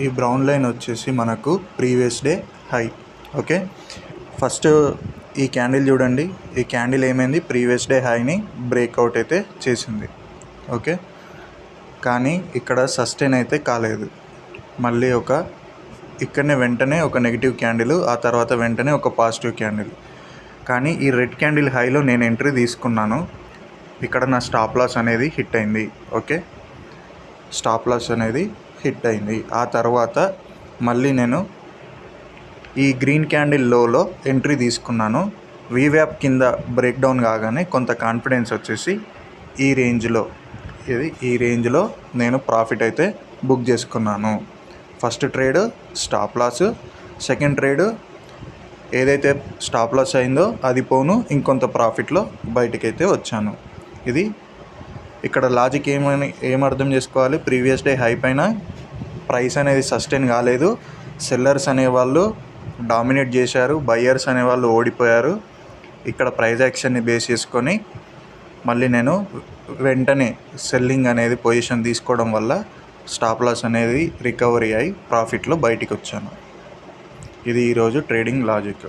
ఈ brown line వచ్చేసి మనకు previous day high okay? First ఈ క్యాండిల్ చూడండి. ఈ క్యాండిల్ ఏమైంది? ప్రీవియస్ డే హైని బ్రేక్అవుట్ అయితే చేసింది ఓకే? కానీ ఇక్కడ సస్టైన్ అయితే కాలేదు. మళ్ళీ ఒక ఇక్కడనే వెంటనే ఒక నెగిటివ్ క్యాండిల్ ఆ తర్వాత వెంటనే ఒక పాజిటివ్ క్యాండిల్. కానీ ఈ రెడ్ క్యాండిల్ హైలో నేను ఎంట్రీ తీసుకున్నాను. ఇక్కడ నా స్టాప్ లాస్ అనేది హిట్ అయింది ఓకే? స్టాప్ లాస్ అనేది హిట్ అయింది. ఆ తర్వాత మళ్ళీ నేను ఈ గ్రీన్ క్యాండిల్ లోలో ఎంట్రీ తీసుకున్నాను. వీవ్యాప్ కింద బ్రేక్ డౌన్ కాగానే కొంత కాన్ఫిడెన్స్ వచ్చేసి ఈ రేంజ్లో ఇది ఈ రేంజ్లో నేను ప్రాఫిట్ అయితే బుక్ చేసుకున్నాను. First trade stop loss second trade ఏదైతే స్టాప్ లాస్ అయిందో అది పోను ఇంకొంత ప్రాఫిట్లో బయటకైతే వచ్చాను. ఇది ఇక్కడ లాజిక్ ఏమని ఏం అర్థం చేసుకోవాలి? ప్రీవియస్ డే హై పైన ప్రైస్ అనేది సస్టైన్ కాలేదు. సెల్లర్స్ అనేవాళ్ళు డామినేట్ చేశారు. బయ్యర్స్ అనేవాళ్ళు ఓడిపోయారు. ఇక్కడ ప్రైజ్ యాక్షన్ని బేస్ చేసుకొని మళ్ళీ నేను వెంటనే సెల్లింగ్ అనేది పొజిషన్ తీసుకోవడం వల్ల స్టాప్ లాస్ అనేది రికవరీ అయి ప్రాఫిట్లో బయటికి వచ్చాను. ఇది ఈరోజు ట్రేడింగ్ లాజిక్